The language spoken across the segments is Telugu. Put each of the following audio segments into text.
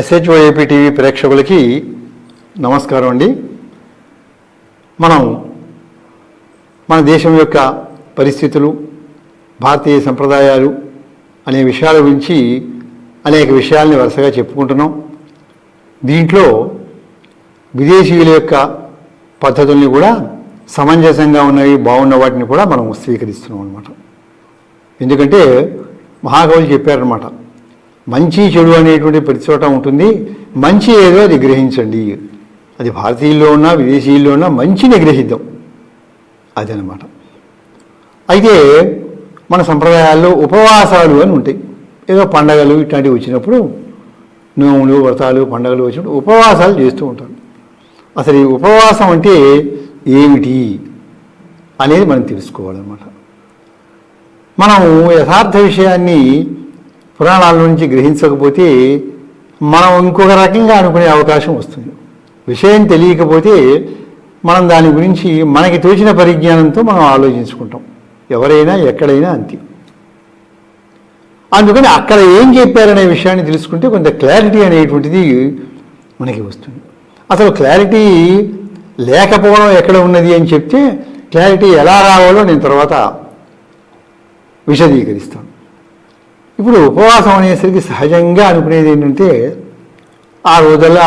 ఎస్హెచ్ఓఏపీ టీవీ ప్రేక్షకులకి నమస్కారం అండి. మనం మన దేశం యొక్క పరిస్థితులు భారతీయ సంప్రదాయాలు అనే విషయాల గురించి అనేక విషయాల్ని వరుసగా చెప్పుకుంటున్నాం. దీంట్లో విదేశీయుల యొక్క పద్ధతుల్ని కూడా సమంజసంగా ఉన్నవి బాగున్న వాటిని కూడా మనం స్వీకరిస్తున్నాం అనమాట ఎందుకంటే మహాకవులు చెప్పారనమాట మంచి చెడు అనేటువంటి ప్రతి చోట ఉంటుంది. మంచి ఏదో అది గ్రహించండి. అది భారతీయుల్లో ఉన్నా విదేశీయుల్లో ఉన్నా మంచిని గ్రహిద్దాం. అదనమాట. అయితే మన సంప్రదాయాల్లో ఉపవాసాలు అని ఉంటాయి. ఏదో పండగలు ఇట్లాంటివి వచ్చినప్పుడు నోములు వ్రతాలు పండగలు వచ్చినప్పుడు ఉపవాసాలు చేస్తూ ఉంటారు అసలు ఈ ఉపవాసం అంటే ఏమిటి అనేది మనం తెలుసుకోవాలన్నమాట. మనం యథార్థ విషయాన్ని పురాణాల నుంచి గ్రహించకపోతే మనం ఇంకొక రకంగా అనుకునే అవకాశం వస్తుంది. విషయం తెలియకపోతే మనం దాని గురించి మనకి తోచిన పరిజ్ఞానంతో మనం ఆలోచించుకుంటాం. ఎవరైనా ఎక్కడైనా అంతే. అందుకని అక్కడ ఏం చెప్పారనే విషయాన్ని తెలుసుకుంటే కొంత క్లారిటీ అనేటువంటిది మనకి వస్తుంది. అసలు క్లారిటీ లేకపోవడం ఎక్కడ ఉన్నది అని చెప్తే క్లారిటీ ఎలా రావాలో నేను తర్వాత విశదీకరిస్తాను. ఇప్పుడు ఉపవాసం అనేసరికి సహజంగా అనుకునేది ఏంటంటే ఆ రోజుల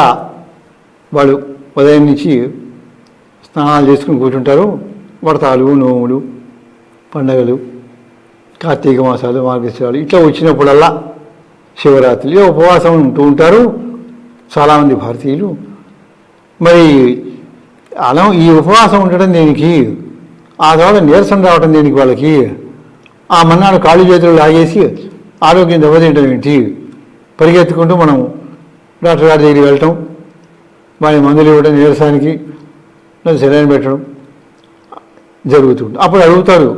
వాళ్ళు ఉదయం నుంచి స్నానాలు చేసుకుని కూర్చుంటారు. వ్రతాలు నోములు పండగలు కార్తీక మాసాలు మార్గశిరాలు ఇట్లా వచ్చినప్పుడల్లా శివరాత్రి ఉపవాసం ఉంటూ ఉంటారు చాలామంది భారతీయులు. మరి అలా ఈ ఉపవాసం ఉండడం దేనికి? ఆ తర్వాత నీరసం రావడం దేనికి వాళ్ళకి? ఆ మన్నాడు కాళ్ళు చేతులు లాగేసి ఆరోగ్యం దెబ్బతింటం ఏంటి? పరిగెత్తుకుంటూ మనం డాక్టర్ గారి దగ్గరికి వెళ్ళటం వారి మందులు ఇవ్వడం నీరసానికి సెలైన్ పెట్టడం జరుగుతుంది అప్పుడు అడుగుతారు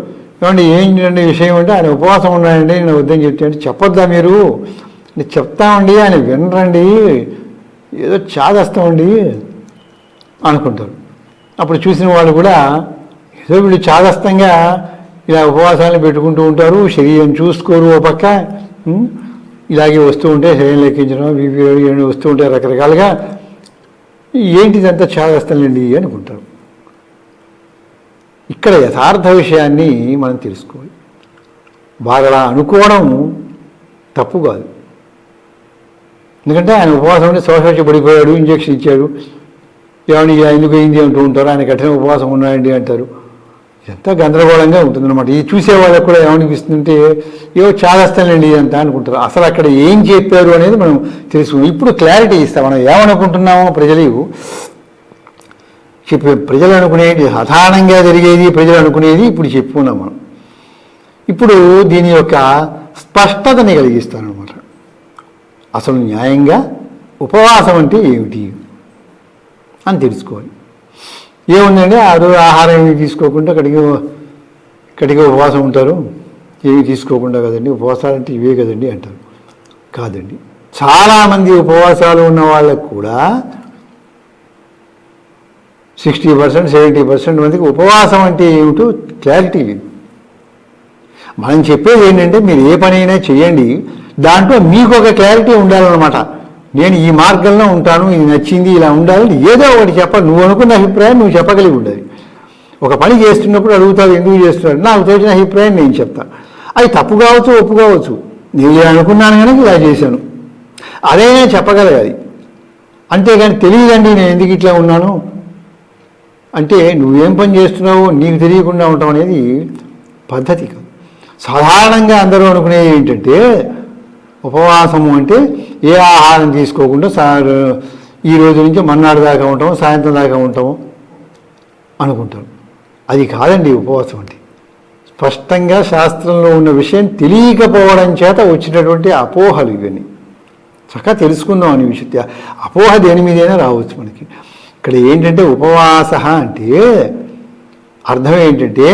ఏమండి ఏంటండి విషయం అంటే ఆయన ఉపవాసం ఉన్నాయండి నేను వద్దని చెప్తే చెప్పొద్దా మీరు? చెప్తామండి ఆయన వినరండి ఏదో చాదస్తామండి అనుకుంటారు. అప్పుడు చూసిన వాళ్ళు కూడా ఏదో వీళ్ళు చాదస్తంగా ఇలా ఉపవాసాలను పెట్టుకుంటూ ఉంటారు శరీరం చూసుకోరు ఓ పక్క ఇలాగే వస్తూ ఉంటే శరీరం లెక్కించడం బీపీ ఇవన్నీ వస్తూ ఉంటాయి రకరకాలుగా ఏంటిదంతా చాదస్తంలేండి అనుకుంటారు. ఇక్కడ యథార్థ విషయాన్ని మనం తెలుసుకోవాలి. వారు అలా అనుకోవడం తప్పు కాదు. ఎందుకంటే ఆయన ఉపవాసం ఉంటే శోష పడిపోయాడు ఇంజక్షన్ ఇచ్చాడు. ఏమని ఎందుకు అయింది? అంటూ ఉంటారు. ఆయన కఠిన ఉపవాసం ఉన్నాయండి అంటారు. ఎంత గందరగోళంగా ఉంటుందన్నమాట. ఈ చూసే వాళ్ళకి కూడా ఏమనిపిస్తుందంటే ఏవో చేస్తానండి అంత అనుకుంటారు. అసలు అక్కడ ఏం చెప్పారు అనేది మనం తెలుసుకున్నాం ఇప్పుడు క్లారిటీ ఇస్తాం మనం ఏమనుకుంటున్నామో ప్రజలు చెప్పే ప్రజలు అనుకునేది సాధారణంగా జరిగేది ప్రజలు అనుకునేది ఇప్పుడు చెప్పుకున్నాం మనం. ఇప్పుడు దీని యొక్క స్పష్టతని కలిగిస్తానమాట అసలు న్యాయంగా ఉపవాసం అంటే ఏమిటి అని తెలుసుకోవాలి. ఏముందండి? ఆ రోజు ఆహారం ఏమి తీసుకోకుండా కడిగి కడిగి ఉపవాసం ఉంటారు. ఏమి తీసుకోకుండా కదండి. ఉపవాసాలు అంటే ఇవే కదండి అంటారు. కాదండి. చాలామంది ఉపవాసాలు ఉన్న వాళ్ళకు కూడా సిక్స్టీ పర్సెంట్ సెవెంటీ పర్సెంట్ మందికి ఉపవాసం అంటే ఏమిటో క్లారిటీ లేదు. మనం చెప్పేది ఏంటంటే మీరు ఏ పనైనా చేయండి. దాంట్లో మీకు ఒక క్లారిటీ ఉండాలన్నమాట. నేను ఈ మార్గంలో ఉంటాను ఇది నచ్చింది ఇలా ఉండాలని ఏదో ఒకటి చెప్ప నువ్వు అనుకున్న అభిప్రాయం నువ్వు చెప్పగలిగి ఉండదు. ఒక పని చేస్తున్నప్పుడు అడుగుతావు ఎందుకు చేస్తున్నాడు నాకు తోచిన అభిప్రాయం నేను చెప్తా. అది తప్పు కావచ్చు ఒప్పు కావచ్చు. నేను ఇలా అనుకున్నాను కనుక ఇలా చేశాను. అదే నేను చెప్పగలగాలి అంతేగాని తెలియదండి నేను ఎందుకు ఇట్లా ఉన్నాను? అంటే నువ్వేం పని చేస్తున్నావో నీకు తెలియకుండా ఉండటం అనేది పద్ధతి కాదు. సాధారణంగా అందరూ అనుకునేది ఏంటంటే ఉపవాసము అంటే ఏ ఆహారం తీసుకోకుండా సా ఈ రోజు నుంచి మన్నాడు దాకా ఉంటాము సాయంత్రం దాకా ఉంటాము అనుకుంటారు. అది కాదండి ఉపవాసం అంటే. స్పష్టంగా శాస్త్రంలో ఉన్న విషయం తెలియకపోవడం చేత వచ్చినటువంటి అపోహలు ఇవన్నీ. చక్కగా తెలుసుకుందాం అనే విషయ అపోహ దేని మీదైనా రావచ్చు మనకి. ఇక్కడ ఏంటంటే ఉపవాస అంటే అర్థం ఏంటంటే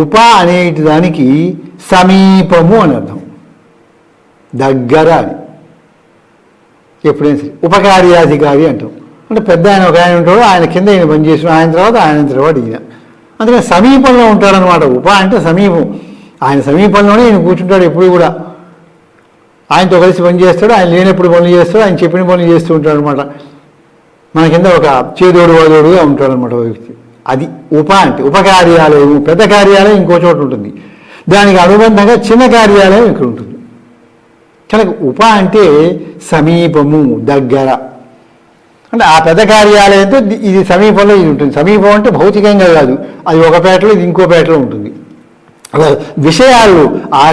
ఉప అనేటి దానికి సమీపము అని అర్థం. దగ్గర అని ఎప్పుడైనా సరే. ఉపకార్యాధికారి అంటాం. అంటే పెద్ద ఆయన ఒక ఆయన ఉంటాడు ఆయన కింద ఈయన పనిచేసిన ఆయన తర్వాత ఆయన తర్వాత ఈయన. అందుకని సమీపంలో ఉంటాడనమాట ఉప అంటే సమీపం. ఆయన సమీపంలోనే ఈయన కూర్చుంటాడు ఎప్పుడు కూడా. ఆయనతో కలిసి పని చేస్తాడు ఆయన లేనప్పుడు పనులు చేస్తాడు ఆయన చెప్పిన పనులు చేస్తూ ఉంటాడు అనమాట మన కింద ఒక చేదోడు వాదోడుగా ఉంటాడు అనమాట వ్యక్తి. అది ఉప అంటే ఉప కార్యాలయం పెద్ద కార్యాలయం ఇంకో చోట ఉంటుంది. దానికి అనుబంధంగా చిన్న కార్యాలయం ఇక్కడ ఉంటుంది. కనుక ఉప అంటే సమీపము దగ్గర. అంటే ఆ పెద్ద కార్యాలయంతో ఇది సమీపంలో ఇది ఉంటుంది. సమీపం అంటే భౌతికంగా కాదు. అది ఒక పేటలో ఇది ఇంకో పేటలో ఉంటుంది. అలా విషయాలు ఆ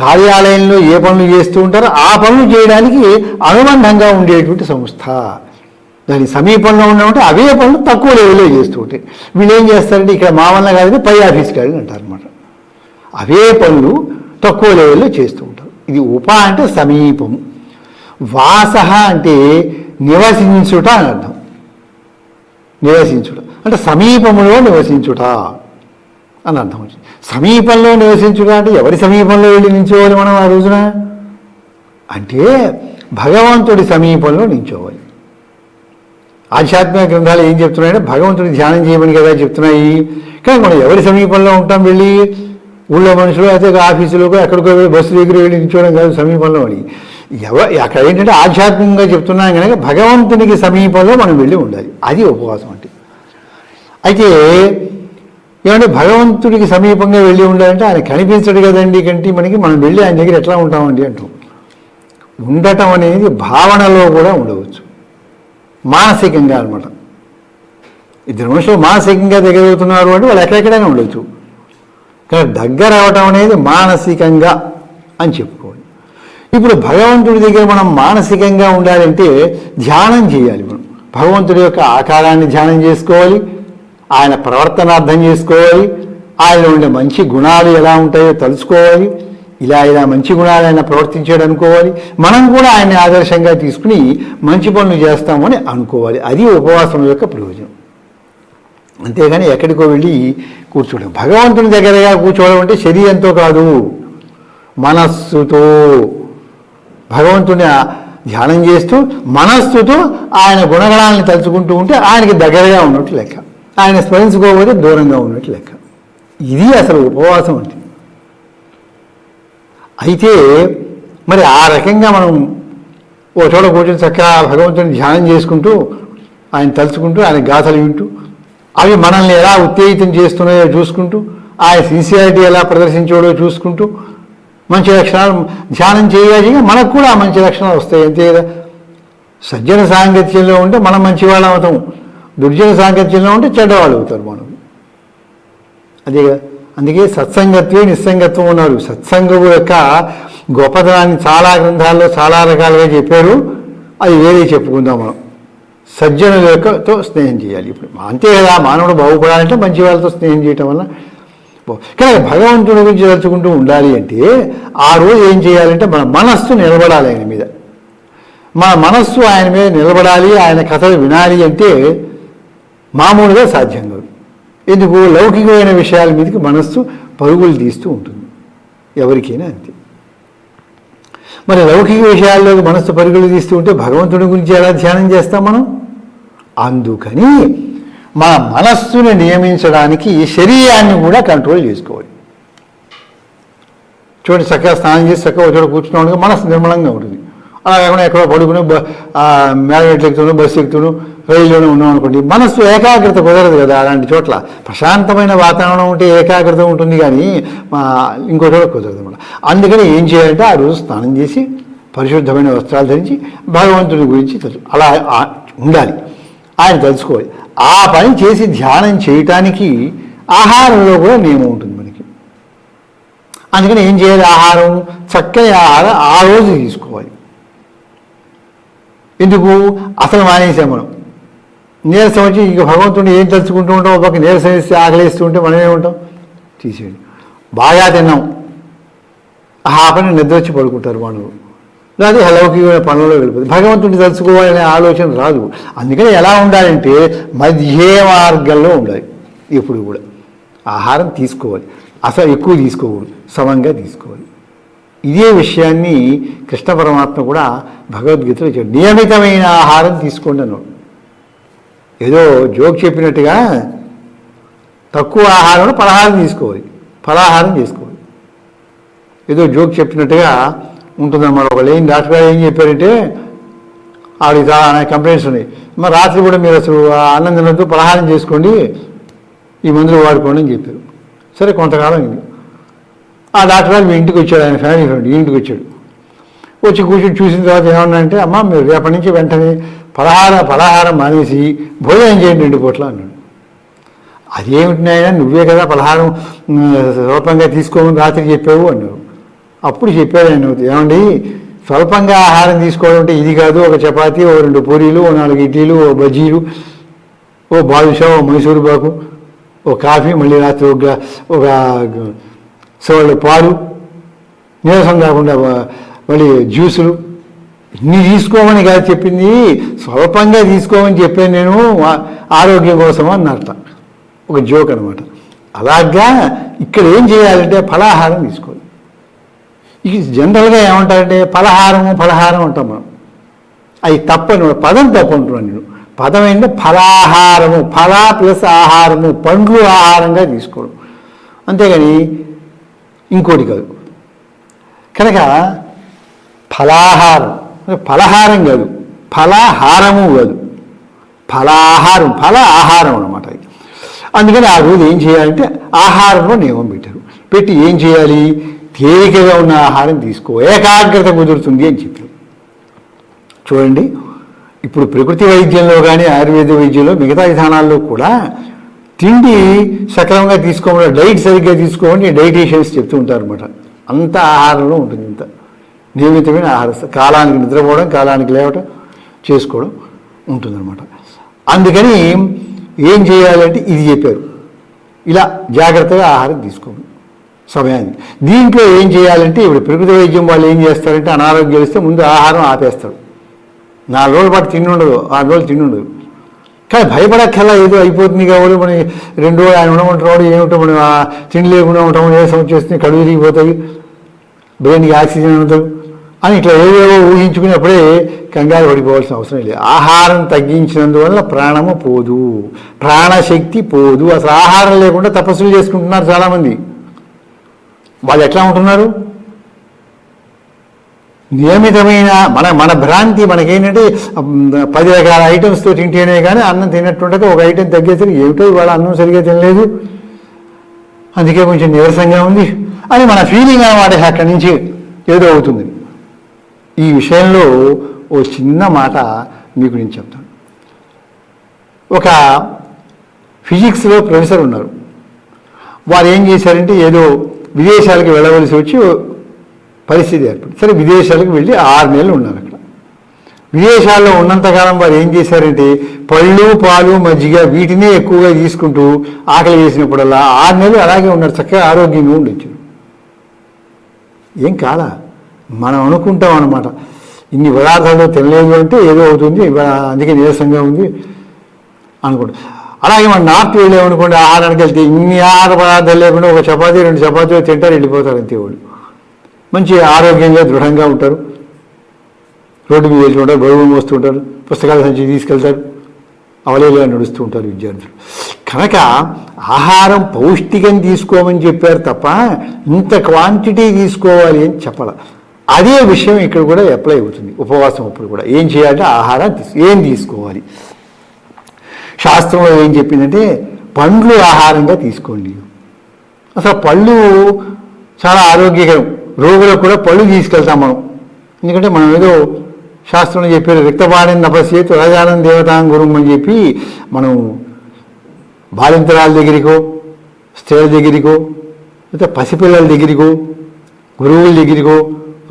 కార్యాలయంలో ఏ పనులు చేస్తూ ఉంటారో ఆ పనులు చేయడానికి అనుబంధంగా ఉండేటువంటి సంస్థ. దాని సమీపంలో ఉన్నామంటే అవే పనులు తక్కువ లెవెల్లో చేస్తూ ఉంటాయి వీళ్ళు ఏం చేస్తారంటే ఇక్కడ మా వల్ల కాదు పై ఆఫీస్కి వెళ్ళి అంటారు అనమాట అవే పనులు తక్కువ లెవెల్లో చేస్తూ ఉంటారు. ఇది ఉప అంటే సమీపము వాస అంటే నివసించుట అని అర్థం. నివసించుట. అంటే సమీపములో నివసించుట అని అర్థం వచ్చింది. సమీపంలో నివసించుట అంటే ఎవరి సమీపంలో వెళ్ళి నించోవాలి మనం ఆ రోజున? అంటే భగవంతుడి సమీపంలో నించోవాలి. ఆధ్యాత్మిక గ్రంథాలు ఏం చెప్తున్నాయంటే భగవంతుడి ధ్యానం చేయమని కదా చెప్తున్నాయి. కానీ మనం ఎవరి సమీపంలో ఉంటాం వెళ్ళి? ఊళ్ళో మనుషులు అయితే ఒక ఎక్కడికో వెళ్ళి బస్సు దగ్గర వెళ్ళి నిల్చోవడం కాదు సమీపంలో అని. ఎవ అక్కడ ఏంటంటే ఆధ్యాత్మికంగా చెప్తున్నాం కనుక భగవంతునికి సమీపంలో మనం వెళ్ళి ఉండాలి. అది ఉపవాసం అంటే. అయితే ఏమంటే భగవంతుడికి సమీపంగా వెళ్ళి ఉండాలంటే ఆయన కనిపించడు కదండి కంటే మనకి. మనం వెళ్ళి ఆయన దగ్గర ఎట్లా ఉంటామండి అంటాం. ఉండటం అనేది భావనలో కూడా ఉండవచ్చు. మానసికంగా అనమాట ఇద్దరు మనుషులు మానసికంగా దగ్గర అవుతున్నారు అంటే వాళ్ళు ఎక్కడెక్కడైనా ఉండొచ్చు. కానీ దగ్గర అవటం అనేది మానసికంగా అని చెప్పుకోవాలి. ఇప్పుడు భగవంతుడి దగ్గర మనం మానసికంగా ఉండాలంటే ధ్యానం చేయాలి మనం. భగవంతుడి యొక్క ఆకారాన్ని ధ్యానం చేసుకోవాలి ఆయన ప్రవర్తన అర్థం చేసుకోవాలి ఆయన ఉండే మంచి గుణాలు ఎలా ఉంటాయో తెలుసుకోవాలి ఇలా ఇలా మంచి గుణాలు ఆయన ప్రవర్తించాడు అనుకోవాలి మనం కూడా ఆయన్ని ఆదర్శంగా తీసుకుని మంచి పనులు చేస్తామని అనుకోవాలి. అది ఉపవాసం యొక్క ప్రయోజనం. అంతేగాని ఎక్కడికో వెళ్ళి కూర్చోవడం భగవంతుని దగ్గరగా కూర్చోవడం అంటే శరీరంతో కాదు మనస్సుతో. భగవంతుని ధ్యానం చేస్తూ మనస్సుతో ఆయన గుణగణాలను తలుచుకుంటూ ఉంటే ఆయనకి దగ్గరగా ఉన్నట్టు లెక్క. ఆయన స్మరించుకోకపోతే దూరంగా ఉన్నట్టు లెక్క. ఇది అసలు ఉపవాసం అంటే. అయితే మరి ఆ రకంగా మనం ఓ చోట కూర్చొని చక్కగా భగవంతుని ధ్యానం చేసుకుంటూ ఆయన తలుచుకుంటూ ఆయన గాథలు వింటూ అవి మనల్ని ఎలా ఉత్తేజితం చేస్తున్నాయో చూసుకుంటూ ఆయన సిన్సియారిటీ ఎలా ప్రదర్శించాడో చూసుకుంటూ మంచి లక్షణాలు ధ్యానం చేయగా మనకు కూడా మంచి లక్షణాలు వస్తాయి. అంతే కదా సజ్జన సాంగత్యంలో ఉంటే మనం మంచివాళ్ళం అవుతాం. దుర్జన సాంగత్యంలో ఉంటే చెడ్డవాళ్ళు అవుతారు మనం. అదే కదా. అందుకే సత్సంగత్వే నిస్సంగత్వం ఉన్నారు సత్సంగము యొక్క గొప్పతనాన్ని చాలా గ్రంథాల్లో చాలా రకాలుగా చెప్పారు. అది వేరే చెప్పుకుందాం మనం. సజ్జనులతో యొక్కతో స్నేహం చేయాలి. ఇప్పుడు అంతే కదా మానవుడు బాగుపడాలంటే మంచి వాళ్ళతో స్నేహం చేయటం వల్ల కానీ భగవంతుడి గురించి తలుచుకుంటూ ఉండాలి అంటే ఆ రోజు ఏం చేయాలంటే మన మనస్సు నిలబడాలి ఆయన మీద. మన మనస్సు ఆయన మీద నిలబడాలి ఆయన కథలు వినాలి అంటే మామూలుగా సాధ్యం కాదు. ఎందుకు? లౌకికమైన విషయాల మీదకి మనస్సు పరుగులు తీస్తూ ఉంటుంది. ఎవరికైనా అంతే. మరి లౌకిక విషయాల్లోకి మనస్సు పరుగులు తీస్తూ ఉంటే భగవంతుడి గురించి ఎలా ధ్యానం చేస్తాం మనం? అందుకని మన మనస్సుని నియమించడానికి శరీరాన్ని కూడా కంట్రోల్ చేసుకోవాలి. చూడండి చక్కగా స్నానం చేసి చక్కగా చోట కూర్చున్నాడు మనసు నిర్మలంగా ఉంటుంది. అలా కాకుండా ఎక్కడో పడుకుని మేడమెట్లు ఎక్కుతాను బస్సు ఎక్కుతాను రైల్లోనే ఉన్నాం అనుకోండి మనస్సు ఏకాగ్రత కుదరదు కదా అలాంటి చోట్ల. ప్రశాంతమైన వాతావరణం ఉంటే ఏకాగ్రత ఉంటుంది కానీ ఇంకో చోట కుదరదు అనమాట అందుకని ఏం చేయాలంటే ఆ రోజు స్నానం చేసి పరిశుద్ధమైన వస్త్రాలు ధరించి భగవంతుడి గురించి తెలుసు అలా ఉండాలి. ఆయన తెలుసుకోవాలి. ఆ పని చేసి ధ్యానం చేయటానికి ఆహారంలో కూడా నియమం ఉంటుంది మనకి. అందుకని ఏం చేయాలి? ఆహారం చక్కని ఆహారం ఆ రోజు తీసుకోవాలి. ఎందుకు? అసలు మానేసాం మనం. నీరసం వచ్చి ఇక భగవంతుడిని ఏం తలుచుకుంటూ ఉంటాం? ఒక నీరసం వేస్తే ఆకలిస్తూ ఉంటే మనం ఏముంటాం తీసేయండి. బాగా తిన్నాం. ఆ పని నిద్ర వచ్చి పడుకుంటారు వాళ్ళు. లేదా అలౌకికమైన పనుల్లో వెళ్ళిపోతుంది భగవంతుడిని తలుచుకోవాలనే ఆలోచన రాదు. అందుకని ఎలా ఉండాలంటే మధ్య మార్గంలో ఉండాలి. ఎప్పుడు కూడా ఆహారం తీసుకోవాలి. అసలు ఎక్కువ తీసుకోకూడదు. సమంగా తీసుకోవాలి. ఇదే విషయాన్ని కృష్ణ పరమాత్మ కూడా భగవద్గీతలో చెప్పాడు. నియమితమైన ఆహారం తీసుకోండి అన్నాడు. ఏదో జోక్ చెప్పినట్టుగా తక్కువ ఆహారంలో పలహారం తీసుకోవాలి. ఫలాహారం చేసుకోవాలి ఏదో జోక్ చెప్పినట్టుగా ఉంటుందన్నమాట ఒక లేని డాక్టర్ గారు ఏం చెప్పారంటే ఆవిడ చాలా కంప్లైంట్స్ ఉన్నాయి. మరి రాత్రి కూడా మీరు అసలు ఆ అన్నం తినద్దు పలహారం చేసుకోండి ఈ మందులు వాడుకోండి అని చెప్పారు. సరే కొంతకాలం అయింది. ఆ డాక్టర్ గారు మీ ఇంటికి వచ్చాడు ఆయన ఫ్యామిలీ ఫ్రెండ్ ఇంటికి వచ్చాడు. వచ్చి కూర్చొని చూసిన తర్వాత ఏమన్నా అంటే అమ్మ మీరు రేపటి నుంచి వెంటనే పలహార పలహారం మానేసి భోజనం చేయండి రెండు పూట్ల అన్నాడు. అదేమిటి నాయన నువ్వే కదా పలహారం ఉమ్, స్వల్పంగా తీసుకోమని రాత్రి చెప్పావు అన్నావు అప్పుడు చెప్పాడు ఆయన ఏమండి స్వల్పంగా ఆహారం తీసుకోవడం అంటే ఇది కాదు ఒక చపాతీ ఓ రెండు పూరీలు ఓ నాలుగు ఇడ్లీలు ఓ బజ్జీలు ఓ బాదుషా ఓ మైసూరు బాకు ఓ కాఫీ మళ్ళీ రాత్రి ఒక ఒక సోళ్ళు పాలు నీరసం కాకుండా మళ్ళీ జ్యూసులు. ఇన్ని తీసుకోమని కాదు చెప్పింది స్వల్పంగా తీసుకోమని చెప్పాను నేను ఆరోగ్యం కోసం అన్నట్ట. ఒక జోక్ అనమాట అలాగా ఇక్కడ ఏం చేయాలంటే ఫలాహారం తీసుకో ఇక జనరల్గా ఏమంటారంటే ఫలహారము ఫలహారం అంటాం మనం. అవి తప్పని పదం తప్పు అంటున్నాను నేను. పదం ఏంటంటే ఫలాహారము ఫల ప్లస్ ఆహారము పండ్లు ఆహారంగా తీసుకోవడం. అంతేగాని ఇంకోటి కాదు. కనుక ఫలాహారం ఫలహారం కాదు ఫలాహారము కాదు. ఫలాహారం ఫల ఆహారం అనమాట అందుకని ఆ రోజు ఏం చేయాలంటే ఆహారంలో నియమం పెట్టారు. పెట్టి ఏం చేయాలి? తేలికగా ఉన్న ఆహారం తీసుకో ఏకాగ్రత కుదురుతుంది అని చెప్పారు చూడండి ఇప్పుడు ప్రకృతి వైద్యంలో కానీ ఆయుర్వేద వైద్యంలో మిగతా విధానాల్లో కూడా తిండి సక్రమంగా తీసుకోమని డైట్ సరిగ్గా తీసుకోమని డైటీషియన్స్ చెప్తూ ఉంటారు అనమాట అంత ఆహారంలో ఉంటుంది ఇంత. నియమితమైన ఆహార. కాలానికి నిద్రపోవడం కాలానికి లేవటం చేసుకోవడం ఉంటుందన్నమాట. అందుకని ఏం చేయాలంటే ఇది చెప్పారు. ఇలా జాగ్రత్తగా ఆహారం తీసుకోండి. సమయాన్ని దీంట్లో ఏం చేయాలంటే ఇప్పుడు ప్రకృతి వైద్యం వాళ్ళు ఏం చేస్తారంటే అనారోగ్యం వస్తే ముందు ఆహారం ఆపేస్తారు. నాలుగు రోజుల పాటు తిండి ఉండదు ఆరు రోజులు తిండి ఉండదు. కానీ భయపడక్కల్లా ఏదో అయిపోతుంది కాబట్టి మనం రెండు రోజులు ఆయన ఉండమంటారు ఏమిటో మనం తిండి లేకుండా ఉంటాం ఏ సమస్య వస్తుంది కడుగు తిరిగిపోతాయి బ్రెయిన్కి ఆక్సిజన్ ఉండదు అని ఇట్లా ఏవేవో ఊహించుకున్నప్పుడే కంగారు పడిపోవాల్సిన అవసరం లేదు. ఆహారం తగ్గించినందువల్ల ప్రాణము పోదు. ప్రాణశక్తి పోదు. అసలు ఆహారం లేకుండా తపస్సులు చేసుకుంటున్నారు చాలామంది. వాళ్ళు ఎట్లా ఉంటున్నారు? నియమితమైన మన మన భ్రాంతి మనకేంటంటే పది రకాల ఐటమ్స్తో తింటేనే కానీ అన్నం తిన్నట్టుండగా ఒక ఐటెం తగ్గేసరికి ఏమిటో ఇవాళ అన్నం సరిగ్గా తినలేదు. అందుకే కొంచెం నీరసంగా ఉంది. అని మన ఫీలింగ్ అనమాట అక్కడి నుంచి ఏదో అవుతుంది. ఈ విషయంలో ఓ చిన్న మాట మీకు నేను చెప్తాను. ఒక ఫిజిక్స్లో ప్రొఫెసర్ ఉన్నారు. వారు ఏం చేశారంటే ఏదో విదేశాలకు వెళ్ళవలసి వచ్చి పరిస్థితి ఏర్పడింది. సరే విదేశాలకు వెళ్ళి ఆరు నెలలు ఉన్నారు అక్కడ. విదేశాల్లో ఉన్నంతకాలం వారు ఏం చేశారంటే పళ్ళు పాలు మజ్జిగ వీటినే ఎక్కువగా తీసుకుంటూ ఆకలి వేసినప్పుడల్లా ఆరు నెలలు అలాగే ఉన్నారు. చక్కగా ఆరోగ్యంగా ఉండొచ్చు ఏం కాదా? మనం అనుకుంటాం అనమాట ఇన్ని పదార్థాలు తినలేదు అంటే ఏదో అవుతుంది అందుకే నీరసంగా ఉంది అనుకుంటా. అలాగే మన నార్త్ వెళ్ళామనుకోండి ఆహారానికి వెళ్తే ఇన్ని ఆహార పదార్థాలు లేకుండా ఒక చపాతీ రెండు చపాతీలు తింటారు వెళ్ళిపోతారు అంతే వాళ్ళు. మంచి ఆరోగ్యంగా దృఢంగా ఉంటారు. రోడ్డు మీద వెళ్తూ ఉంటారు బరువు ఉంటారు పుస్తకాల సంచి తీసుకెళ్తారు. అవలేలుగా నడుస్తూ ఉంటారు విద్యార్థులు. కనుక ఆహారం పౌష్టికం తీసుకోమని చెప్పారు తప్ప ఇంత క్వాంటిటీ తీసుకోవాలి అని చెప్పాల. అదే విషయం ఇక్కడ కూడా అప్లై అవుతుంది. ఉపవాసం అప్పుడు కూడా ఏం చేయాలంటే ఆహారం తీసు ఏం తీసుకోవాలి? శాస్త్రంలో ఏం చెప్పిందంటే పండ్లు ఆహారంగా తీసుకోండి. అసలు పళ్ళు చాలా ఆరోగ్యకరం. రోగులకు కూడా పళ్ళు తీసుకెళ్తాం మనం. ఎందుకంటే మనం ఏదో శాస్త్రంలో చెప్పారు రిక్తపాణి నపసేతు రాజానంద దేవతాం గురుం అని చెప్పి మనం బాలింతరాల దగ్గరికో స్త్రీల దగ్గరికో లేకపోతే పసిపిల్లల దగ్గరికో గురువుల దగ్గరికో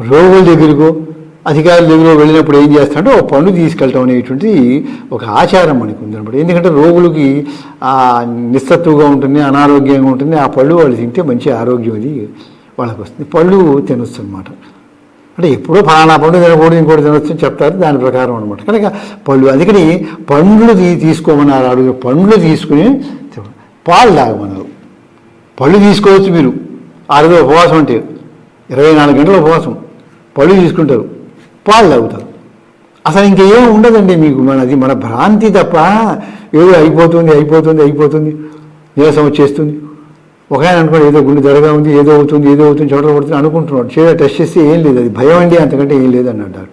రోగుల దగ్గరికో అధికారుల దగ్గర వెళ్ళినప్పుడు ఏం చేస్తాడో ఒక పండు తీసుకెళ్ళటం అనేటువంటి ఒక ఆచారం మనకు ఉందన్నమాట. ఎందుకంటే రోగులకి ఆ నిస్సత్తుగా ఉంటుంది అనారోగ్యంగా ఉంటుంది. ఆ పళ్ళు వాళ్ళు తింటే మంచి ఆరోగ్యం అది వాళ్ళకి వస్తుంది. పళ్ళు తినొచ్చు అనమాట అంటే ఎప్పుడో ఫలానా పండు తినకూడదు ఇంకోటి తినొచ్చు అని చెప్తారు. దాని ప్రకారం అనమాట కనుక పళ్ళు అందుకని పండ్లు తీ తీసుకోమన్నారు. అడుగు పండ్లు తీసుకుని పాలు తాగమన్నారు. పళ్ళు తీసుకోవచ్చు మీరు. ఆ రోజు ఉపవాసం అంటే ఇరవై నాలుగు గంటల ఉపవాసం. పళ్ళు తీసుకుంటారు. పాలు అవుతారు. అసలు ఇంకేం ఉండదండి మీకు. మనది మన భ్రాంతి తప్ప ఏదో అయిపోతుంది అయిపోతుంది అయిపోతుంది. నీరసం వచ్చేస్తుంది. ఒక ఆయన అనుకోండి ఏదో గుండె దడగా ఉంది ఏదో అవుతుంది ఏదో అవుతుంది చోట్ల పడుతుంది అనుకుంటున్నాడు. చేయడం టెస్ట్ చేస్తే ఏం లేదు అది. భయం అండి అంతకంటే ఏం లేదు అన్నాడు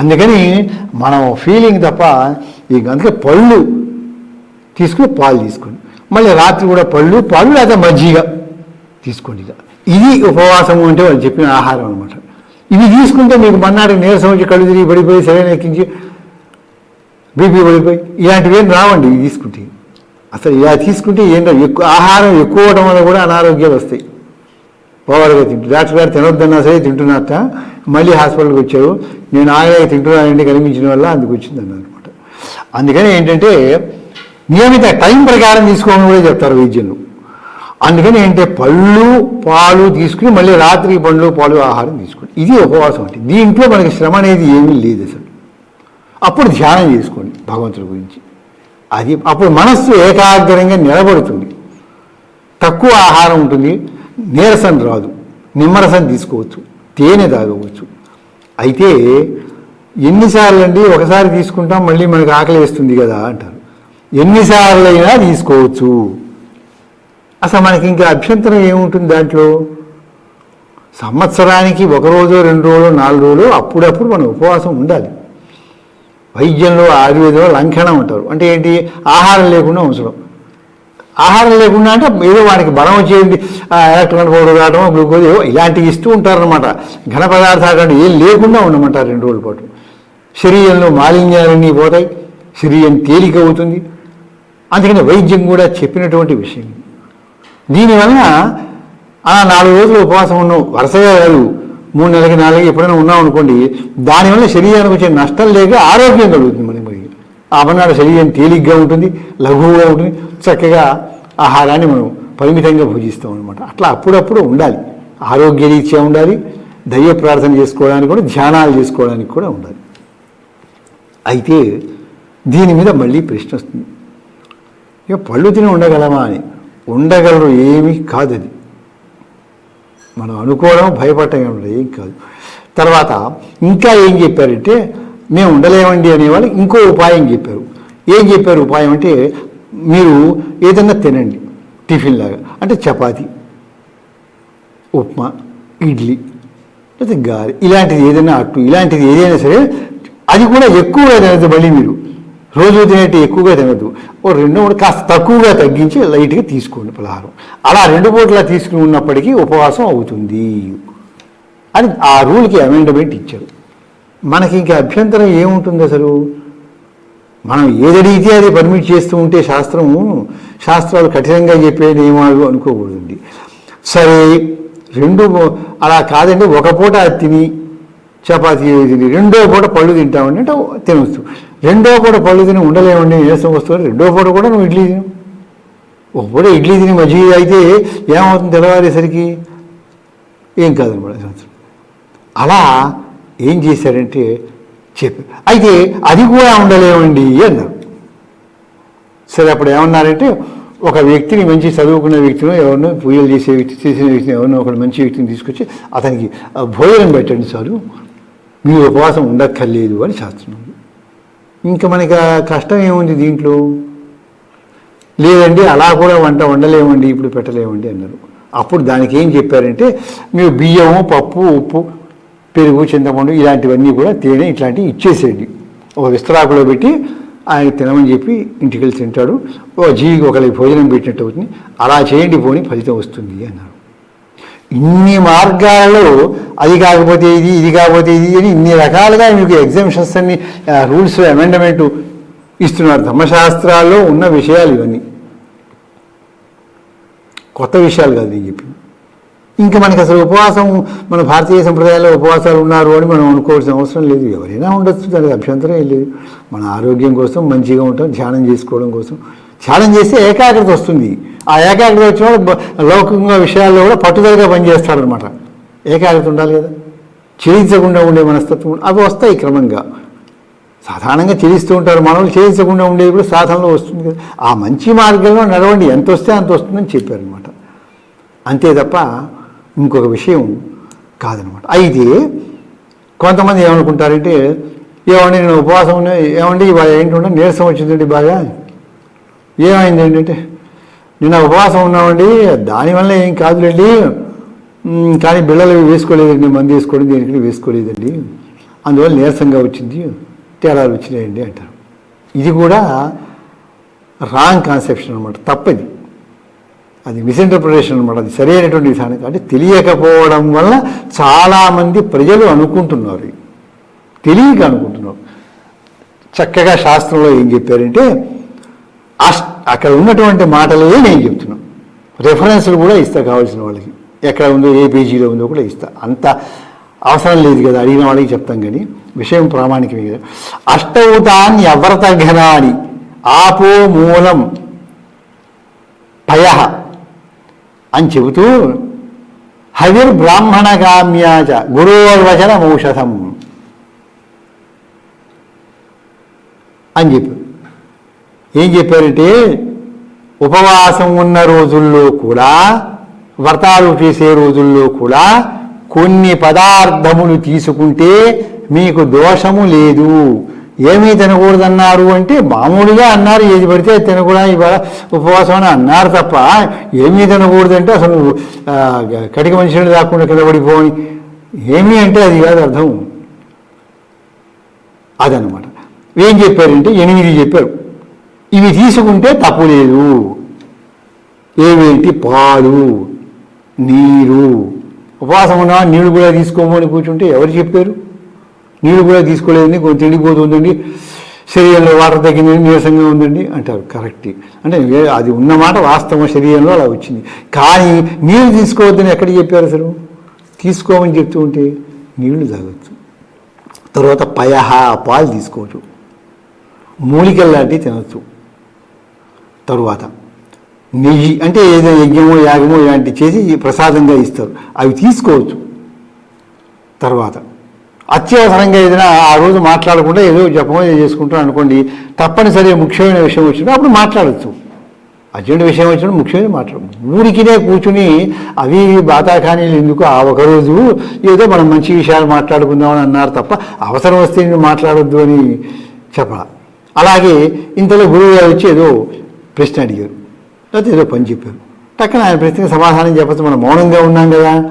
అందుకని మనం ఫీలింగ్ తప్ప ఈ అందుకే పళ్ళు తీసుకుని పాలు తీసుకోండి. మళ్ళీ రాత్రి కూడా పళ్ళు పాలు లేదా మజ్జిగ తీసుకోండి. ఇది ఉపవాసము అంటే వాళ్ళు చెప్పిన ఆహారం అనమాట ఇవి తీసుకుంటే మీకు మన్నాడు నీరసం వచ్చి కళ్ళు తిరిగి పడిపోయి సరైన ఎక్కించి బీపీ పడిపోయి ఇలాంటివి ఏం రావండి ఇవి తీసుకుంటే. అసలు ఇలా తీసుకుంటే ఏంటో ఎక్కువ ఆహారం ఎక్కువ అవడం వల్ల కూడా అనారోగ్యాలు వస్తాయి. ఓవర్గా తింటు డాక్టర్ గారు తినొద్దన్నా సరే తింటున్నట్ట మళ్ళీ హాస్పిటల్కి వచ్చారు. నేను ఆగలేక తింటున్నానండి కనిపించిన వల్ల అందుకు వచ్చిందన్న అనమాట అందుకని ఏంటంటే నియమిత టైం ప్రకారం తీసుకోమని కూడా చెప్తారు వైద్యులు. అందుకని ఏంటంటే పళ్ళు పాలు తీసుకుని మళ్ళీ రాత్రి పండ్లు పాలు ఆహారం తీసుకుంటారు. ఇది ఉపవాసం అంటే. దీంట్లో మనకి శ్రమ అనేది ఏమీ లేదు అసలు. అప్పుడు ధ్యానం చేసుకోండి భగవంతుడి గురించి. అది అప్పుడు మనస్సు ఏకాగ్రంగా నిలబడుతుంది. తక్కువ ఆహారం ఉంటుంది. నీరసం రాదు. నిమ్మరసం తీసుకోవచ్చు. తేనె తాగవచ్చు. అయితే ఎన్నిసార్లు అండి ఒకసారి తీసుకుంటాం మళ్ళీ మనకు ఆకలి వేస్తుంది కదా అంటారు. ఎన్నిసార్లు అయినా తీసుకోవచ్చు. అసలు మనకి ఇంకా అభ్యంతరం ఏముంటుంది దాంట్లో? సంవత్సరానికి ఒక రోజు రెండు రోజులు నాలుగు రోజులు అప్పుడప్పుడు మనం ఉపవాసం ఉండాలి. వైద్యంలో ఆయుర్వేదంలో లంఘనం ఉంటారు. అంటే ఏంటి? ఆహారం లేకుండా ఉంచడం. ఆహారం లేకుండా అంటే ఏదో వాడికి బలం వచ్చేది ఎలక్ట్రాన్ పౌడర్ కావడం గ్లూకోజ్ ఇలాంటివి ఇస్తూ ఉంటారనమాట ఘన పదార్థాలు అంటే ఏం లేకుండా ఉండమంటారు రెండు రోజుల పాటు. శరీరంలో మాలిన్యాలన్నీ పోతాయి. శరీరం తేలిక అవుతుంది. అందుకని వైద్యం కూడా చెప్పినటువంటి విషయం. దీనివల్ల అలా నాలుగు రోజులు ఉపవాసం ఉన్నావు. వరుసగా కాదు. మూడు నెలలకి నాలుగు ఎప్పుడైనా ఉన్నాం అనుకోండి దానివల్ల శరీరానికి వచ్చే నష్టం లేక ఆరోగ్యం కలుగుతుంది మనకి మరి. అపనాడు శరీరం తేలిగ్గా ఉంటుంది లఘువుగా ఉంటుంది చక్కగా ఆహారాన్ని మనం పరిమితంగా భుజిస్తాం అనమాట అట్లా అప్పుడప్పుడు ఉండాలి. ఆరోగ్యరీత్యా ఉండాలి. దైవ ప్రార్థన చేసుకోవడానికి కూడా ధ్యానాలు చేసుకోవడానికి కూడా ఉండాలి. అయితే దీని మీద మళ్ళీ ప్రశ్న వస్తుంది. ఇక పళ్ళు తిని ఉండగలమా అని. ఉండగలరు ఏమీ కాదు అది మనం అనుకోవడం భయపడటం ఏమి ఏం కాదు. తర్వాత ఇంకా ఏం చెప్పారంటే మేము ఉండలేమండి అనేవాళ్ళు ఇంకో ఉపాయం చెప్పారు. ఏం చెప్పారు ఉపాయం అంటే మీరు ఏదన్నా తినండి టిఫిన్ లాగా. అంటే చపాతి ఉప్మా ఇడ్లీ లేదా గారి ఇలాంటిది ఏదైనా అట్టు ఇలాంటిది ఏదైనా సరే అది కూడా ఎక్కువ తినద్దు మళ్ళీ మీరు. రోజు తినేటి ఎక్కువగా తినద్దు. ఓ రెండు మూడు కాస్త తక్కువగా తగ్గించి లైట్గా తీసుకోండి పలహారం. అలా రెండు పూటలా తీసుకుని ఉన్నప్పటికీ ఉపవాసం అవుతుంది. అని ఆ రూల్కి అమెండమెంట్ ఇచ్చారు. మనకి ఇంకా అభ్యంతరం ఏముంటుంది అసలు? మనం ఏదడిగితే అది పర్మిట్ చేస్తూ ఉంటే శాస్త్రము శాస్త్రాలు కఠినంగా చెప్పే నియమాలు అనుకోకూడదండి. సరే రెండు అలా కాదండి ఒక పూట తిని చపాతీ తిని రెండో పూట పళ్ళు తింటామంటే అంటే తినవచ్చు రెండో పూట పళ్ళు తిని ఉండలేమండి నీరసం వస్తుంది రెండో పూట కూడా నువ్వు ఇడ్లీ తిను. ఒక పూట ఇడ్లీ తిని మజ్జిగ అయితే ఏమవుతుంది తెల్లవారేసరికి? ఏం కాదనమాట సంవత్సరం అలా ఏం చేశారంటే చెప్పి అయితే అది కూడా ఉండలేమండి అన్నారు. సరే అప్పుడు ఏమన్నారంటే ఒక వ్యక్తిని మంచి చదువుకున్న వ్యక్తిని ఎవరినో పూజలు చేసే వ్యక్తి చేసిన వ్యక్తిని ఎవరినో ఒక మంచి వ్యక్తిని తీసుకొచ్చి అతనికి ఆ, భోజనం పెట్టండి చాలు. మీరు ఉపవాసం ఉండక్కర్లేదు అని శాస్త్రం ఉంది. ఇంకా మనకి కష్టం ఏముంది దీంట్లో? లేదండి అలా కూడా వంట వండలేమండి ఇప్పుడు పెట్టలేమండి అన్నారు. అప్పుడు దానికి ఏం చెప్పారంటే మీరు బియ్యము పప్పు ఉప్పు పెరుగు చింతపండు ఇలాంటివన్నీ కూడా తేనె ఇట్లాంటివి ఇచ్చేసేయండి. ఒక విస్తరాకులో పెట్టి ఆయన తినమని చెప్పి ఇంటికి వెళ్ళి తింటాడు. ఓ జీవికి ఒకరికి భోజనం పెట్టినట్టు అవుతుంది. అలా చేయండి పోని ఫలితం వస్తుంది అన్నారు. ఇన్ని మార్గాలలో అది కాకపోతే ఇది ఇది కాకపోతే ఇది అని ఇన్ని రకాలుగా మీకు ఎగ్జామ్షన్స్ అన్ని రూల్స్ అమెండమెంట్ ఇస్తున్నారు. ధర్మశాస్త్రాల్లో ఉన్న విషయాలు ఇవన్నీ. కొత్త విషయాలు కాదు నేను చెప్పింది. ఇంకా మనకి అసలు ఉపవాసం మన భారతీయ సంప్రదాయాల్లో ఉపవాసాలు ఉన్నారు అని మనం అనుకోవాల్సిన అవసరం లేదు. ఎవరైనా ఉండొచ్చు దానికి అభ్యంతరం ఏం లేదు. మన ఆరోగ్యం కోసం మంచిగా ఉంటాం ధ్యానం చేసుకోవడం కోసం. ధ్యానం చేస్తే ఏకాగ్రత వస్తుంది. ఆ ఏకాగ్రత వచ్చిన లౌకికంగా విషయాల్లో కూడా పట్టుదలగా పనిచేస్తారనమాట ఏకాగ్రత ఉండాలి కదా. చెలించకుండా ఉండే మనస్తత్వం అవి వస్తాయి క్రమంగా. సాధారణంగా చేయిస్తూ ఉంటారు మనల్ని చేయించకుండా ఉండేది కూడా సాధనలో వస్తుంది కదా. ఆ మంచి మార్గంలో నడవండి. ఎంత వస్తే అంత వస్తుందని చెప్పారనమాట అంతే తప్ప ఇంకొక విషయం కాదనమాట అయితే కొంతమంది ఏమనుకుంటారంటే ఏమండి నేను ఉపవాసం ఏమండి ఇవాళ ఏంటంటే నీరసం వచ్చిందండి బాగా? ఏమైంది ఏంటంటే నిన్న ఉపవాసం ఉన్నామండి దానివల్ల ఏం కాదులేండి. కానీ బిళ్ళలు వేసుకోలేదండి మందు వేసుకోవడం దేనికి వేసుకోలేదండి. అందువల్ల నీరసంగా వచ్చింది తేడాలు వచ్చినాయండి అంటారు. ఇది కూడా రాంగ్ కాన్సెప్షన్ అనమాట తప్పది. అది మిస్ఇంటర్ప్రిటేషన్ అనమాట అది సరైనటువంటి విధానం అంటే తెలియకపోవడం వల్ల చాలామంది ప్రజలు అనుకుంటున్నారు తెలియక అనుకుంటున్నారు. చక్కగా శాస్త్రంలో ఏం చెప్పారంటే అక్కడ ఉన్నటువంటి మాటలే నేను చెప్తున్నాను రెఫరెన్స్లు కూడా ఇస్తా కావాల్సిన వాళ్ళకి. ఎక్కడ ఉందో ఏ పేజీలో ఉందో కూడా ఇస్తా. అంత అవసరం లేదు కదా అడిగిన వాళ్ళకి చెప్తాం కానీ. విషయం ప్రామాణికమే కదా. అష్టౌతాన్ని అవ్రత ఘనాని ఆపో మూలం పయ అని చెబుతూ హవిర్ బ్రాహ్మణగామ్యాచ గురోర్వచన ఔషధం అని చెప్పి. ఏం చెప్పారంటే ఉపవాసం ఉన్న రోజుల్లో కూడా వ్రతాలు చేసే రోజుల్లో కూడా కొన్ని పదార్థములు తీసుకుంటే మీకు దోషము లేదు. ఏమీ తినకూడదన్నారు అంటే మామూలుగా అన్నారు. ఏది పడితే తినకూడదు ఇవాళ ఉపవాసం అని అన్నారు తప్ప ఏమీ తినకూడదంటే అసలు కటిక మనుషులు రాకుండా కింద పడిపోని. ఏమీ అంటే అది కాదు అర్థం. అదనమాట ఏం చెప్పారంటే ఎనిమిది చెప్పారు. ఇవి తీసుకుంటే తప్పు లేదు. ఏవేంటి పాలు నీరు. ఉపవాసం ఉన్నా నీళ్ళు కూడా తీసుకోమని కూర్చుంటే ఎవరు చెప్పారు? నీళ్ళు కూడా తీసుకోలేదండి కొంచెం తిండిపోతుందండి శరీరంలో వాటర్ తగ్గిందని నీరసంగా ఉందండి అంటారు. కరెక్ట్. అంటే వే- అది ఉన్నమాట వాస్తవం శరీరంలో అలా వచ్చింది. కానీ నీళ్ళు తీసుకోవద్దని ఎక్కడ చెప్పారు అసలు? తీసుకోమని చెప్తూ ఉంటే నీళ్ళు తాగొచ్చు. తర్వాత పయహ పాలు తీసుకోవచ్చు. మూలికల్లాంటివి తినచ్చు. తరువాత. నెయ్యి అంటే ఏదో యజ్ఞమో యాగమో ఇలాంటివి చేసి ప్రసాదంగా ఇస్తారు. అవి తీసుకోవచ్చు. తర్వాత. అత్యవసరంగా ఏదైనా ఆ రోజు మాట్లాడకుండా ఏదో జపమో ఏదో చేసుకుంటాం అనుకోండి తప్పనిసరి ముఖ్యమైన విషయం వచ్చినప్పుడు అప్పుడు మాట్లాడచ్చు. అర్జెంట్ విషయం వచ్చినప్పుడు ముఖ్యమైన మాట్లాడు. ఊరికినే కూర్చుని అవి బాతాఖానీలు ఎందుకు? ఆ ఒకరోజు ఏదో మనం మంచి విషయాలు మాట్లాడుకుందామని అన్నారు తప్ప అవసరం వస్తే నేను మాట్లాడొద్దు అని చెప్పాల. అలాగే ఇంతలో గురువు గారు వచ్చి ఏదో ప్రశ్న అడిగారు. లేకపోతే ఏదో పని చెప్పారు. టక్కన ఆయన ప్రశ్నకి సమాధానం చెప్పచ్చు మనం మౌనంగా ఉన్నాం కదా.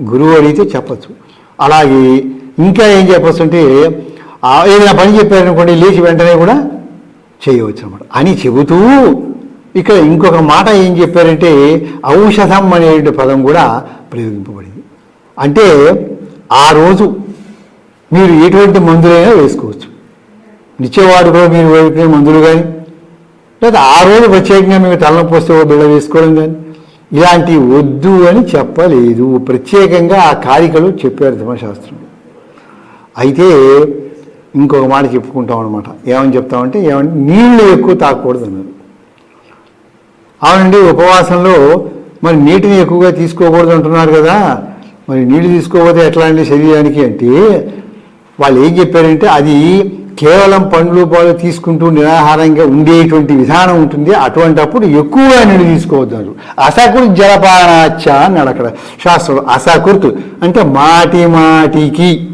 గురువు అడిగితే చెప్పచ్చు. అలాగే ఇంకా ఏం చెప్పచ్చు అంటే ఆ ఏదైనా పని చెప్పారనుకోండి లేచి వెంటనే కూడా చేయవచ్చు అనమాట అని చెబుతూ ఇక్కడ ఇంకొక మాట ఏం చెప్పారంటే ఔషధం అనే పదం కూడా ప్రయోగింపబడింది. అంటే ఆ రోజు మీరు ఎటువంటి మందులైనా వేసుకోవచ్చు. నిత్యవాడు కూడా మీరు వేసుకునే మందులు కానీ లేదా ఆ రోజు ప్రత్యేకంగా మీకు తలనొప్పి వస్తే ఓ బిళ్ళ వేసుకోవడం కానీ ఇలాంటి వద్దు అని చెప్పలేదు. ప్రత్యేకంగా ఆ కారికలు చెప్పారు ధర్మశాస్త్రం. అయితే ఇంకొక మాట చెప్పుకుంటాం అనమాట ఏమని చెప్తామంటే ఏమంటే నీళ్ళు ఎక్కువ తాగకూడదు అన్నారు. అవునండి ఉపవాసంలో మరి నీటిని ఎక్కువగా తీసుకోకూడదు అంటున్నారు కదా. మరి నీళ్ళు తీసుకోకపోతే ఎట్లా అండి శరీరానికి అంటే వాళ్ళు ఏం చెప్పారంటే అది కేవలం పండ్లు పాలు తీసుకుంటూ నిరాహారంగా ఉండేటువంటి విధానం ఉంటుంది. అటువంటప్పుడు ఎక్కువగా నీళ్ళు తీసుకోవద్దు అసకృత్ జలపానాచ అన్నాడు అక్కడ శాస్త్రం అసకృత్ అంటే మాటి మాటికి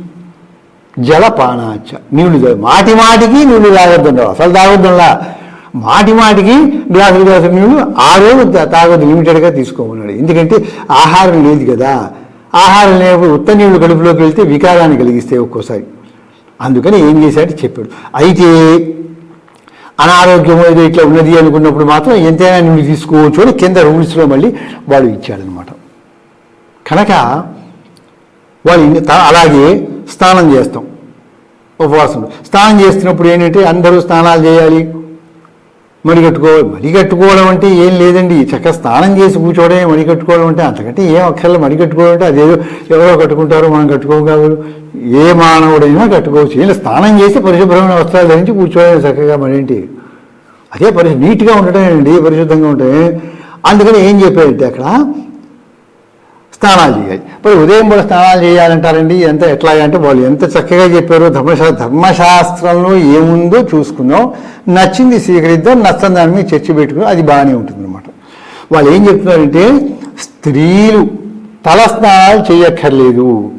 జలపానాచ. నీళ్ళు మాటి మాటికి నీళ్ళు తాగొద్దు అసలు తాగొద్దులా మాటి మాటికి గ్లాసులు గ్లాసులు నీళ్ళు ఆ రోజు తాగొద్దు. లిమిటెడ్గా తీసుకోమన్నాడు. ఎందుకంటే ఆహారం లేదు కదా. ఆహారం లేనప్పుడు ఉత్త నీళ్ళు కడుపులోకి వెళ్తే వికారాన్ని కలిగిస్తే ఒక్కోసారి. అందుకని ఏం చేశాడు చెప్పాడు. అయితే అనారోగ్యం ఏదో ఇట్లా ఉన్నది అనుకున్నప్పుడు మాత్రం ఎంతైనా నువ్వు తీసుకోవచ్చు అని కింద రూల్స్లో మళ్ళీ వాడు ఇచ్చాడనమాట. కనుక వాళ్ళు అలాగే స్నానం చేస్తాం. ఉపవాసంలో. స్నానం చేస్తున్నప్పుడు ఏంటంటే అందరూ స్నానాలు చేయాలి. మడి కట్టుకోవాలి కట్టుకోవడం అంటే ఏం లేదండి. చక్కగా స్నానం చేసి కూర్చోవడమే మడి కట్టుకోవడం అంటే అంతకంటే ఏం అక్షరాలు మడి కట్టుకోవడం అంటే అదేదో ఎవరో కట్టుకుంటారో మనం కట్టుకోగలరు కాదు. ఏ మానవుడైనా కట్టుకోవచ్చు. ఇలా స్నానం చేసి పరిశుభ్రమైన వస్త్రాలు ధరించి కూర్చోవడం చక్కగా మరేంటి అదే పరిశు నీట్గా ఉండటమేనండి పరిశుద్ధంగా ఉంటే అందుకని ఏం చెప్పారంటే అక్కడ స్నానాలు చేయాలి. మరి ఉదయం కూడా స్నానాలు చేయాలంటారండి ఎంత ఎట్లా అంటే వాళ్ళు ఎంత చక్కగా చెప్పారో ధర్మశా ధర్మశాస్త్రంలో ఏముందో చూసుకుందాం నచ్చింది స్వీకరిద్దాం నచ్చని దాని మీద చర్చ పెట్టుకుని అది బాగానే ఉంటుందన్నమాట. వాళ్ళు ఏం చెప్తున్నారంటే స్త్రీలు తల స్నానాలు చేయక్కర్లేదు.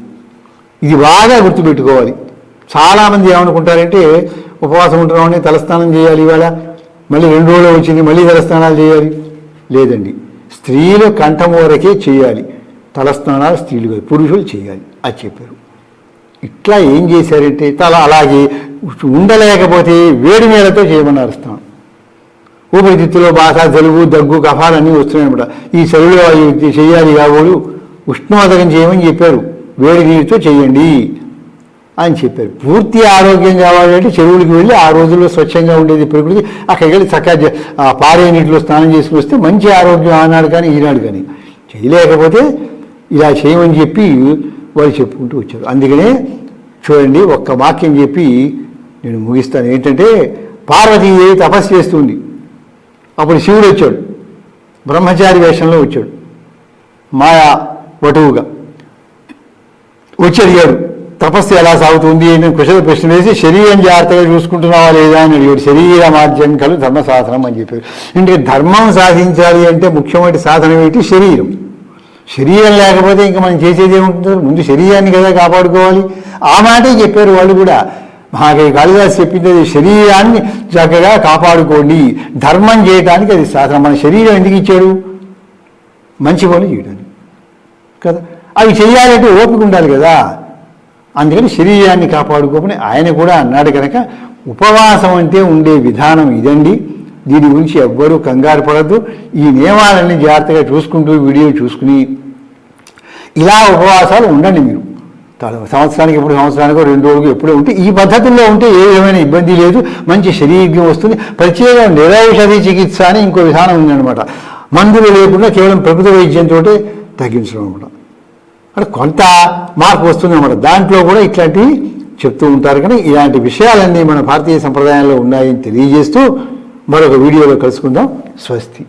ఇది బాగా గుర్తుపెట్టుకోవాలి. చాలామంది ఏమనుకుంటారంటే ఉపవాసం ఉంటున్నామని తలస్నానం చేయాలి ఇవాళ మళ్ళీ రెండు రోజులు వచ్చింది మళ్ళీ తలస్నానాలు చేయాలి. లేదండి. స్త్రీలు కంఠం వరకే చేయాలి. తలస్నానాలు స్త్రీలు పురుషులు చేయాలి. అది చెప్పారు. ఇట్లా ఏం చేశారంటే తల అలాగే ఉండలేకపోతే వేడి నీళ్ళతో చేయమన్నారు స్నానం. ఊపిరితిత్తులో బాధ జలుబు దగ్గు కఫాలన్నీ వస్తున్నాయన్నమాట. ఈ చలువులో చేయాలి కాబోలు ఉష్ణోదకం చేయమని చెప్పారు. వేడి నీటితో చేయండి అని చెప్పారు. పూర్తి ఆరోగ్యం కావాలంటే చెరువులకు వెళ్ళి ఆ రోజుల్లో స్వచ్ఛంగా ఉండేది ప్రకృతి. అక్కడికి వెళ్ళి చక్కగా పారే నీటిలో స్నానం చేసుకుని వస్తే మంచి ఆరోగ్యం ఆనాడు కానీ ఈనాడు కానీ. చేయలేకపోతే ఇలా చేయమని చెప్పి వాళ్ళు చెప్పుకుంటూ వచ్చారు. అందుకనే చూడండి ఒక్క వాక్యం చెప్పి నేను ముగిస్తాను. ఏంటంటే పార్వతి తపస్సు చేస్తుంది. అప్పుడు శివుడు వచ్చాడు. బ్రహ్మచారి వేషంలో వచ్చాడు. మాయా వటువుగా వచ్చి అడిగాడు తపస్సు ఎలా సాగుతుంది? అని కుశల ప్రశ్న వేసి శరీరం జాగ్రత్తగా చూసుకుంటున్నావా లేదా? అని అడిగాడు. శరీర మాధ్యం కలు ధర్మ సాధనం అని చెప్పారు. అంటే ధర్మం సాధించాలి అంటే ముఖ్యమైన సాధనం ఏంటి? శరీరం. శరీరం లేకపోతే ఇంకా మనం చేసేది ఏముంటుంది? ముందు శరీరాన్ని కదా కాపాడుకోవాలి. ఆ మాటే చెప్పారు వాళ్ళు కూడా. మహాకవి కాళిదాస్ చెప్పింది అది శరీరాన్ని చక్కగా కాపాడుకోండి. ధర్మం చేయడానికి అది సాధనం. మన శరీరం ఎందుకు ఇచ్చాడు? మంచి పనులు చేయడానికి కదా? అవి చేయాలంటే ఓపిక ఉండాలి కదా. అందుకని శరీరాన్ని కాపాడుకోమని ఆయన కూడా అన్నాడు కనుక ఉపవాసం అంటే ఉండే విధానం ఇదండి. దీని గురించి ఎవ్వరూ కంగారు పడద్దు. ఈ నియమాలన్నీ జాగ్రత్తగా చూసుకుంటూ వీడియో చూసుకుని ఇలా ఉపవాసాలు ఉండండి మీరు. సంవత్సరానికి ఎప్పుడు సంవత్సరానికి రెండు రోజులు ఎప్పుడూ ఉంటే ఈ పద్ధతుల్లో ఉంటే ఏ విధమైన ఇబ్బంది లేదు. మంచి శరీరం వస్తుంది. ప్రత్యేకంగా నిరౌషధి చికిత్స అని ఇంకో విధానం ఉందన్నమాట. మందులు లేకుండా కేవలం ప్రభుత్వ వైద్యంతో తగ్గించడం అనమాట అంటే కొంత మార్పు వస్తుందన్నమాట దాంట్లో కూడా ఇట్లాంటివి చెప్తూ ఉంటారు. కానీ ఇలాంటి విషయాలన్నీ మన భారతీయ సంప్రదాయంలో ఉన్నాయని తెలియజేస్తూ మరొక వీడియోలో కలుసుకుందాం. స్వస్తి.